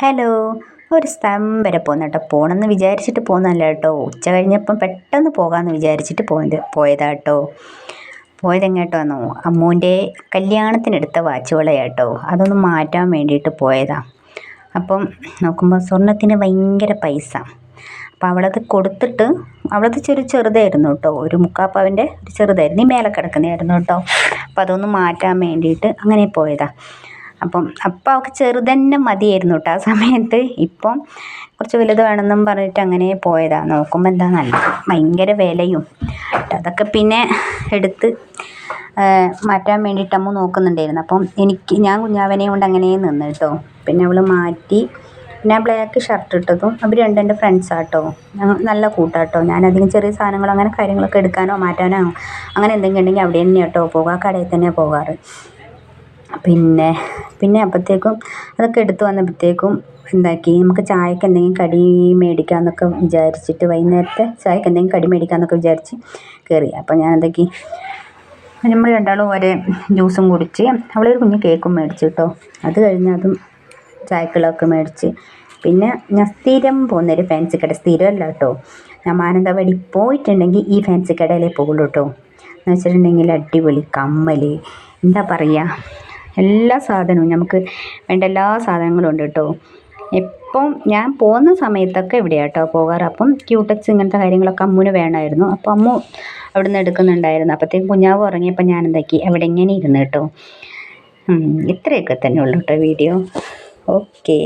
Hello ഒരു സ്ഥലം വരെ പോകുന്ന കേട്ടോ. പോകണമെന്ന് വിചാരിച്ചിട്ട് പോകുന്നതല്ല കേട്ടോ. ഉച്ച കഴിഞ്ഞപ്പം പെട്ടെന്ന് പോകാമെന്ന് വിചാരിച്ചിട്ട് പോയത് പോയതാ കേട്ടോ. പോയത് എങ്ങോട്ടാന്നോ? അമ്മൂന്റെ കല്യാണത്തിനെടുത്ത വാച്ച് വളയാട്ടോ അതൊന്ന് മാറ്റാൻ വേണ്ടിയിട്ട് പോയതാ. അപ്പം നോക്കുമ്പോൾ സ്വർണത്തിന് ഭയങ്കര പൈസ. അപ്പോൾ അവളത് കൊടുത്തിട്ട് അവളത് ചെറു ചെറുതായിരുന്നു കേട്ടോ. ഒരു മുക്കാപ്പാവിന്റെ ഒരു ചെറുതായിരുന്നു. ഈ മേലെ കിടക്കുന്നതായിരുന്നു കേട്ടോ. അപ്പോൾ അതൊന്ന് മാറ്റാൻ വേണ്ടിയിട്ട് അങ്ങനെ പോയതാ. അപ്പം അപ്പം അവൾക്ക് ചെറുതന്നെ മതിയായിരുന്നു കേട്ടോ ആ സമയത്ത്. ഇപ്പം കുറച്ച് വലുത് വേണമെന്നും പറഞ്ഞിട്ട് അങ്ങനെ പോയതാണ് നോക്കുമ്പോൾ എന്താ നല്ല ഭയങ്കര വിലയും. അതൊക്കെ പിന്നെ എടുത്ത് മാറ്റാൻ വേണ്ടിയിട്ട് അമ്മ നോക്കുന്നുണ്ടായിരുന്നു. അപ്പം എനിക്ക് ഞാൻ കുഞ്ഞാവനെ കൊണ്ട് അങ്ങനെ നിന്ന് കേട്ടോ പിന്നെ അവൾ മാറ്റി ഞാൻ ബ്ലാക്ക് ഷർട്ട് ഇട്ടതും അവർ രണ്ടും എന്റെ ഫ്രണ്ട്സാട്ടോ നല്ല കൂട്ടാട്ടോ ഞാൻ ചെറിയ സാധനങ്ങളോ അങ്ങനെ കാര്യങ്ങളൊക്കെ എടുക്കാനോ മാറ്റാനോ അങ്ങനെ എന്തെങ്കിലും ഉണ്ടെങ്കിൽ അവിടെ തന്നെ കേട്ടോ പോകാം കടയിൽ തന്നെ പോകാറ്. പിന്നെ പിന്നെ അപ്പോഴത്തേക്കും അതൊക്കെ എടുത്ത് വന്നപ്പോഴത്തേക്കും എന്താക്കി? നമുക്ക് ചായക്ക് എന്തെങ്കിലും കടി മേടിക്കാമെന്നൊക്കെ വിചാരിച്ചിട്ട് വൈകുന്നേരത്തെ ചായക്ക് എന്തെങ്കിലും കടി മേടിക്കാമെന്നൊക്കെ വിചാരിച്ച് കയറി അപ്പോൾ ഞാൻ എന്താക്കി നമ്മൾ രണ്ടാളും ഒരേ ജ്യൂസും കുടിച്ച് അവളൊരു കുഞ്ഞ് കേക്കും മേടിച്ചു കേട്ടോ അത് കഴിഞ്ഞ് അതും ചായക്കുള്ളതൊക്കെ മേടിച്ച്. പിന്നെ ഞാൻ സ്ഥിരം പോകുന്നൊരു ഫാൻസി കട സ്ഥിരമല്ല കേട്ടോ ഞാൻ മാനന്തവാടി പോയിട്ടുണ്ടെങ്കിൽ ഈ ഫാൻസി കടയിലേ പോകുള്ളൂ കേട്ടോ എന്ന് വെച്ചിട്ടുണ്ടെങ്കിൽ അടിപൊളി കമ്മൽ എന്താ പറയുക എല്ലാ സാധനവും നമുക്ക് വേണ്ട എല്ലാ സാധനങ്ങളും ഉണ്ട് കേട്ടോ. ഇപ്പം ഞാൻ പോകുന്ന സമയത്തൊക്കെ ഇവിടെയാണ് കേട്ടോ പോകാറ്. അപ്പം ക്യൂട്ടക്സ് ഇങ്ങനത്തെ കാര്യങ്ങളൊക്കെ അമ്മുന് വേണമായിരുന്നു. അപ്പോൾ അമ്മു അവിടെ നിന്ന് എടുക്കുന്നുണ്ടായിരുന്നു. അപ്പോഴത്തേക്കും കുഞ്ഞാവ് ഉറങ്ങിയപ്പോൾ ഞാൻ എന്താക്കി അവിടെ ഇങ്ങനെ ഇരുന്ന് കേട്ടോ. ഇത്രയൊക്കെ തന്നെ ഉള്ളൂ കേട്ടോ വീഡിയോ. ഓക്കേ.